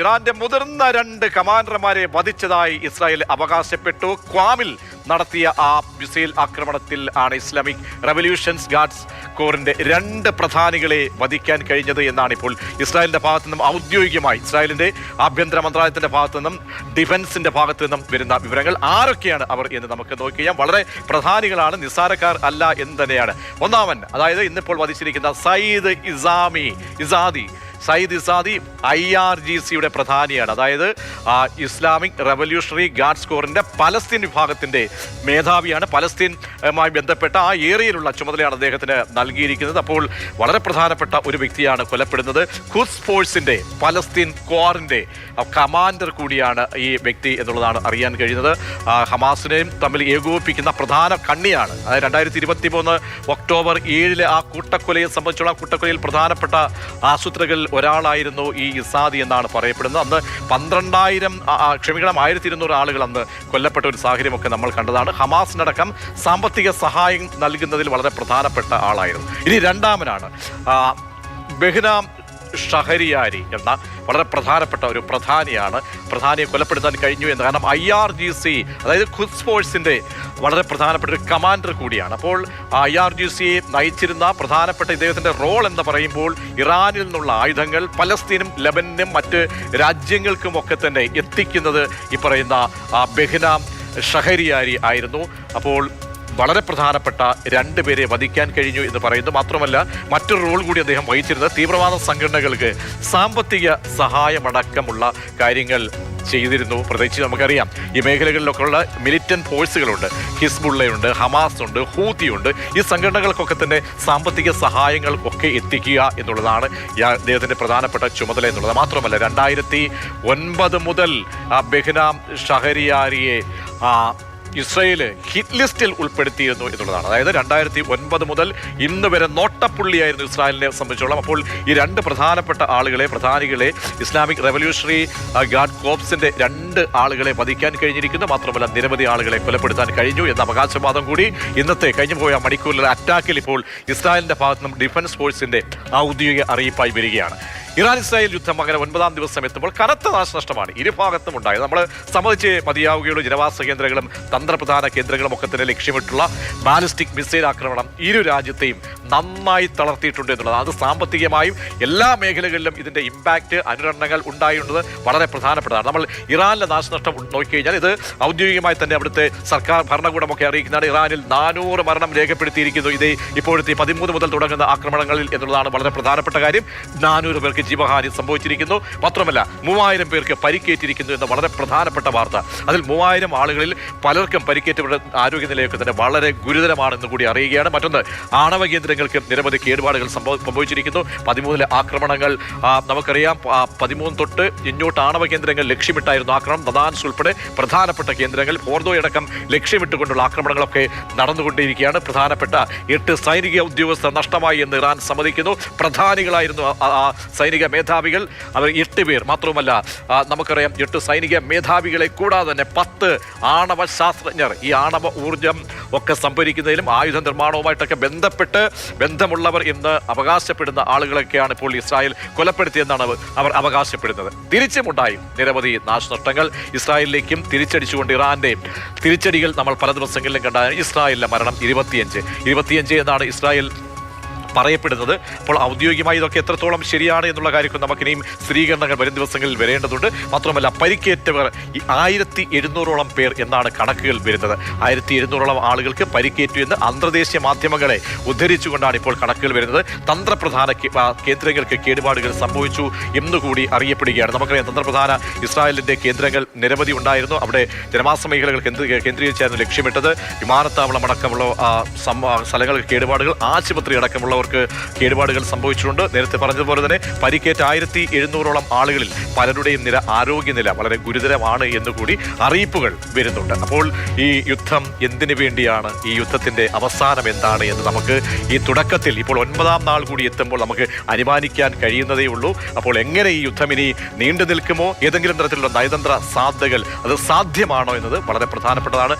ഇറാന്റെ മുതിർന്ന രണ്ട് കമാൻഡർമാരെ വധിച്ചതായി ഇസ്രായേൽ അവകാശപ്പെട്ടു. ക്വാമിൽ നടത്തിയ ആ മിസൈൽ ആക്രമണത്തിൽ ആണ് ഇസ്ലാമിക് റവല്യൂഷൻസ് ഗാർഡ്സ് കോറിന്റെ രണ്ട് പ്രധാനികളെ വധിക്കാൻ കഴിഞ്ഞത് എന്നാണ് ഇപ്പോൾ ഇസ്രായേലിന്റെ ഭാഗത്തു നിന്നും ഔദ്യോഗികമായി ഇസ്രായേലിന്റെ ആഭ്യന്തര മന്ത്രാലയത്തിന്റെ ഭാഗത്തു നിന്നും ഡിഫൻസിന്റെ ഭാഗത്തു നിന്നും വരുന്ന വിവരങ്ങൾ ആരൊക്കെയാണ് അവർ എന്ന് നമുക്ക് നോക്കിയാൽ വളരെ പ്രധാനികളാണ് നിസ്സാരക്കാർ അല്ല എന്ന് തന്നെയാണ്. ഒന്നാമൻ അതായത് ഇന്നിപ്പോൾ വധിച്ചിരിക്കുന്ന Sayyid Izami Izadi Sayyid Izadi I R G സിയുടെ പ്രധാനിയാണ്. അതായത് ഇസ്ലാമിക് റവല്യൂഷണറി ഗാർഡ്സ് കോറിന്റെ പലസ്തീൻ വിഭാഗത്തിന്റെ മേധാവിയാണ്. പലസ്തീനുമായി ബന്ധപ്പെട്ട ആ ഏരിയയിലുള്ള ചുമതലയാണ് അദ്ദേഹത്തിന് നൽകിയിരിക്കുന്നത്. അപ്പോൾ വളരെ പ്രധാനപ്പെട്ട ഒരു വ്യക്തിയാണ് കൊല്ലപ്പെടുന്നത്. ഖുസ് ഫോഴ്സിന്റെ പലസ്തീൻ കോറിന്റെ കമാൻഡർ കൂടിയാണ് ഈ വ്യക്തി എന്നുള്ളതാണ് അറിയാൻ കഴിയുന്നത്. ഹമാസിനെയും തമ്മിൽ ഏകോപിപ്പിക്കുന്ന പ്രധാന കണ്ണിയാണ്. അതായത് രണ്ടായിരത്തി ഇരുപത്തി മൂന്ന് ഒക്ടോബർ ഏഴിലെ ആ കൂട്ടക്കൊലയെ സംബന്ധിച്ചുള്ള കൂട്ടക്കൊലയിൽ പ്രധാനപ്പെട്ട ആസൂത്രകരിൽ ഒരാളായിരുന്നു ഈ ഇസാദി എന്നാണ് പറയപ്പെടുന്നത്. അന്ന് പന്ത്രണ്ടായിരം ക്ഷമിക്കണം ആയിരത്തി ഇരുന്നൂറ് ആളുകൾ അന്ന് കൊല്ലപ്പെട്ട ഒരു സാഹചര്യമൊക്കെ നമ്മൾ കണ്ടതാണ്. ഹമാസിനടക്കം സാമ്പത്തിക സഹായം നൽകുന്നതിൽ വളരെ പ്രധാനപ്പെട്ട ആളായിരുന്നു. ഇനി രണ്ടാമനാണ് ബെഹ്നാം ഷഹരിയാരി എന്ന വളരെ പ്രധാനപ്പെട്ട ഒരു പ്രധാനിയാണ്. പ്രധാനിയെ കൊലപ്പെടുത്താൻ കഴിഞ്ഞു എന്ന് കാരണം ഐ ആർ ജി സി അതായത് ഖുദ് ഫോഴ്സിന്റെ വളരെ പ്രധാനപ്പെട്ട ഒരു കമാൻഡർ കൂടിയാണ്. അപ്പോൾ ഐ ആർ ജി സി നയിച്ചിരുന്ന പ്രധാനപ്പെട്ട ഇദ്ദേഹത്തിന്റെ റോൾ എന്ന് പറയുമ്പോൾ ഇറാനിൽ നിന്നുള്ള ആയുധങ്ങൾ പലസ്തീനും ലബനും മറ്റ് രാജ്യങ്ങൾക്കും ഒക്കെ തന്നെ എത്തിക്കുന്നത് ഈ പറയുന്ന ബെഹ്നാം ഷഹരിയാരി ആയിരുന്നു. അപ്പോൾ വളരെ പ്രധാനപ്പെട്ട രണ്ട് പേരെ വധിക്കാൻ കഴിഞ്ഞു എന്ന് പറയുന്നു. മാത്രമല്ല മറ്റൊരു റോൾ കൂടി അദ്ദേഹം വഹിച്ചിരുന്നത് തീവ്രവാദ സംഘടനകൾക്ക് സാമ്പത്തിക സഹായമടക്കമുള്ള കാര്യങ്ങൾ ചെയ്തിരുന്നു. പ്രത്യേകിച്ച് നമുക്കറിയാം ഈ മേഖലകളിലൊക്കെ ഉള്ള മിലിറ്റന്റ് ഫോഴ്സുകളുണ്ട് ഹിസ്ബുള്ളയുണ്ട് ഹമാസ് ഉണ്ട് ഹൂത്തിയുണ്ട്. ഈ സംഘടനകൾക്കൊക്കെ തന്നെ സാമ്പത്തിക സഹായങ്ങൾ ഒക്കെ എത്തിക്കുക എന്നുള്ളതാണ് അദ്ദേഹത്തിന്റെ പ്രധാനപ്പെട്ട ചുമതല എന്നുള്ളത്. മാത്രമല്ല രണ്ടായിരത്തി ഒൻപത് മുതൽ ബെഹ്നാം ഷഹരിയാരിയെ ഇസ്രയേൽ ഹിറ്റ് ലിസ്റ്റിൽ ഉൾപ്പെടുത്തിയിരുന്നു എന്നുള്ളതാണ്. അതായത് രണ്ടായിരത്തി ഒൻപത് മുതൽ ഇന്ന് വരെ നോട്ടപ്പുള്ളിയായിരുന്നു ഇസ്രായേലിനെ സംബന്ധിച്ചോളം. അപ്പോൾ ഈ രണ്ട് പ്രധാനപ്പെട്ട ആളുകളെ പ്രധാനികളെ ഇസ്ലാമിക് റവല്യൂഷണറി ഗാർഡ് കോപ്സിന്റെ രണ്ട് ആളുകളെ വധിക്കാൻ കഴിഞ്ഞിരിക്കുന്നു. മാത്രമല്ല നിരവധി ആളുകളെ കൊലപ്പെടുത്താൻ കഴിഞ്ഞു എന്ന അവകാശവാദം കൂടി ഇന്നത്തെ കഴിഞ്ഞു പോയ മണിക്കൂറിലെ അറ്റാക്കിൽ ഇപ്പോൾ ഇസ്രായേലിന്റെ ഭാഗത്തു നിന്നും ഡിഫൻസ് ഫോഴ്സിന്റെ ഔദ്യോഗിക അറിയിപ്പായി വരികയാണ്. ഇറാൻ ഇസ്രായേൽ യുദ്ധം അങ്ങനെ ഒൻപതാം ദിവസം എത്തുമ്പോൾ കനത്ത നാശനഷ്ടമാണ്. ഇരുഭാഗത്തും ഉണ്ടായത്. നമ്മൾ സമ്മതിച്ച് മതിയാവുകയുള്ളൂ. ജനവാസ കേന്ദ്രങ്ങളും തന്ത്രപ്രധാന കേന്ദ്രങ്ങളും ഒക്കെ തന്നെ ലക്ഷ്യമിട്ടുള്ള ബാലിസ്റ്റിക് മിസൈൽ ആക്രമണം ഇരു രാജ്യത്തെയും നന്നായി തളർത്തിയിട്ടുണ്ട് എന്നുള്ളത്. അത് സാമ്പത്തികമായും എല്ലാ മേഖലകളിലും ഇതിന്റെ ഇമ്പാക്റ്റ് അനുരണങ്ങൾ ഉണ്ടായിട്ടുണ്ട്. വളരെ പ്രധാനപ്പെട്ടതാണ്. നമ്മൾ ഇറാനിലെ നാശനഷ്ടം നോക്കിക്കഴിഞ്ഞാൽ ഇത് ഔദ്യോഗികമായി തന്നെ അവിടുത്തെ സർക്കാർ ഭരണകൂടമൊക്കെ അറിയിക്കുന്നതാണ്. ഇറാനിൽ നാനൂറ് മരണം രേഖപ്പെടുത്തിയിരിക്കുന്നു. ഇത് ഇപ്പോഴത്തെ പതിമൂന്ന് മുതൽ തുടങ്ങുന്ന ആക്രമണങ്ങളിൽ എന്നുള്ളതാണ് വളരെ പ്രധാനപ്പെട്ട കാര്യം. നാനൂറ് പേർക്ക് ജീവഹാനി സംഭവിച്ചിരിക്കുന്നു. മാത്രമല്ല മൂവായിരം പേർക്ക് പരിക്കേറ്റിരിക്കുന്നു എന്ന വളരെ പ്രധാനപ്പെട്ട വാർത്ത. അതിൽ മൂവായിരം ആളുകളിൽ പലർക്കും പരിക്കേറ്റവരുടെ ആരോഗ്യനിലയൊക്കെ തന്നെ വളരെ ഗുരുതരമാണെന്ന് കൂടി അറിയുകയാണ്. മറ്റൊന്ന് ആണവ കേന്ദ്രങ്ങൾക്ക് നിരവധി കേടുപാടുകൾ സംഭവ- സംഭവിച്ചിരിക്കുന്നു. പതിമൂന്നിലെ ആക്രമണങ്ങൾ നമുക്കറിയാം പതിമൂന്ന് തൊട്ട് ഇങ്ങോട്ട് ആണവ കേന്ദ്രങ്ങൾ ലക്ഷ്യമിട്ടായിരുന്നു ആക്രമണം. നദാൻസ് ഉൾപ്പെടെ പ്രധാനപ്പെട്ട കേന്ദ്രങ്ങൾ ഫോർദോയടക്കം ലക്ഷ്യമിട്ടുകൊണ്ടുള്ള ആക്രമണങ്ങളൊക്കെ നടന്നുകൊണ്ടിരിക്കുകയാണ്. പ്രധാനപ്പെട്ട എട്ട് സൈനിക ഉദ്യോഗസ്ഥർ നഷ്ടമായി എന്ന് ഇറാൻ സമ്മതിക്കുന്നു. പ്രധാനികളായിരുന്നു ആ സൈനിക മേധാവികൾ. അവർ എട്ട് പേർ മാത്രവുമല്ല നമുക്കറിയാം എട്ട് സൈനിക മേധാവികളെ കൂടാതെ തന്നെ പത്ത് ആണവ ശാസ്ത്രജ്ഞർ ഈ ആണവ ഊർജം ഒക്കെ സംഭരിക്കുന്നതിലും ആയുധ നിർമ്മാണവുമായിട്ടൊക്കെ ബന്ധപ്പെട്ട് ബന്ധമുള്ളവർ എന്ന് അവകാശപ്പെടുന്ന ആളുകളൊക്കെയാണ് ഇപ്പോൾ ഇസ്രായേൽ കൊലപ്പെടുത്തിയെന്നാണ് അവർ- അവകാശപ്പെടുന്നത്. തിരിച്ചുമുണ്ടായി നിരവധി നാശനഷ്ടങ്ങൾ ഇസ്രായേലിലേക്കും തിരിച്ചടിച്ചുകൊണ്ട് ഇറാന്റെ തിരിച്ചടികൾ നമ്മൾ പല ദിവസങ്ങളിലും കണ്ട ഇസ്രായേലിലെ മരണം ഇരുപത്തിയഞ്ച്. ഇരുപത്തിയഞ്ച് എന്നാണ് ഇസ്രായേൽ പറയപ്പെടുന്നത്. അപ്പോൾ ഔദ്യോഗികമായി ഇതൊക്കെ എത്രത്തോളം ശരിയാണ് എന്നുള്ള കാര്യമൊക്കെ നമുക്കിനിയും സ്ഥിരീകരണങ്ങൾ വരും ദിവസങ്ങളിൽ വരേണ്ടതുണ്ട്. മാത്രമല്ല പരിക്കേറ്റവർ ഈ ആയിരത്തി എഴുന്നൂറോളം പേർ എന്നാണ് കണക്കുകൾ വരുന്നത്. ആയിരത്തി എഴുന്നൂറോളം ആളുകൾക്ക് പരിക്കേറ്റു എന്ന് അന്തർദേശീയ മാധ്യമങ്ങളെ ഉദ്ധരിച്ചുകൊണ്ടാണ് ഇപ്പോൾ കണക്കുകൾ വരുന്നത്. തന്ത്രപ്രധാന കേന്ദ്രങ്ങൾക്ക് കേടുപാടുകൾ സംഭവിച്ചു എന്നുകൂടി അറിയപ്പെടുകയാണ്. നമുക്കറിയാം തന്ത്രപ്രധാന ഇസ്രായേലിന്റെ കേന്ദ്രങ്ങൾ നിരവധി ഉണ്ടായിരുന്നു. അവിടെ ജനവാസ മേഖലകൾ കേന്ദ്ര- കേന്ദ്രീകരിച്ചായിരുന്നു ലക്ഷ്യമിട്ടത്. വിമാനത്താവളം അടക്കമുള്ള സ്ഥലങ്ങൾക്ക് കേടുപാടുകൾ ആശുപത്രി അടക്കമുള്ളവർക്ക് കേടുപാടുകൾ സംഭവിച്ചിട്ടുണ്ട്. നേരത്തെ പറഞ്ഞതുപോലെ തന്നെ പരിക്കേറ്റ ആയിരത്തി എഴുന്നൂറോളം ആളുകളിൽ പലരുടെയും നില ആരോഗ്യനില വളരെ ഗുരുതരമാണ് എന്നുകൂടി അറിയിപ്പുകൾ വരുന്നുണ്ട്. അപ്പോൾ ഈ യുദ്ധം എന്തിനു വേണ്ടിയാണ്? ഈ യുദ്ധത്തിന്റെ അവസാനം എന്താണ് എന്ന് നമുക്ക് ഈ തുടക്കത്തിൽ ഇപ്പോൾ ഒൻപതാം നാൾ കൂടി എത്തുമ്പോൾ നമുക്ക് അനുമാനിക്കാൻ കഴിയുന്നതേ ഉള്ളൂ. അപ്പോൾ എങ്ങനെ ഈ യുദ്ധം ഇനി നീണ്ടു നിൽക്കുമോ? ഏതെങ്കിലും തരത്തിലുള്ള നയതന്ത്ര സാധ്യതകൾ അത് സാധ്യമാണോ എന്നത് വളരെ പ്രധാനപ്പെട്ടതാണ്.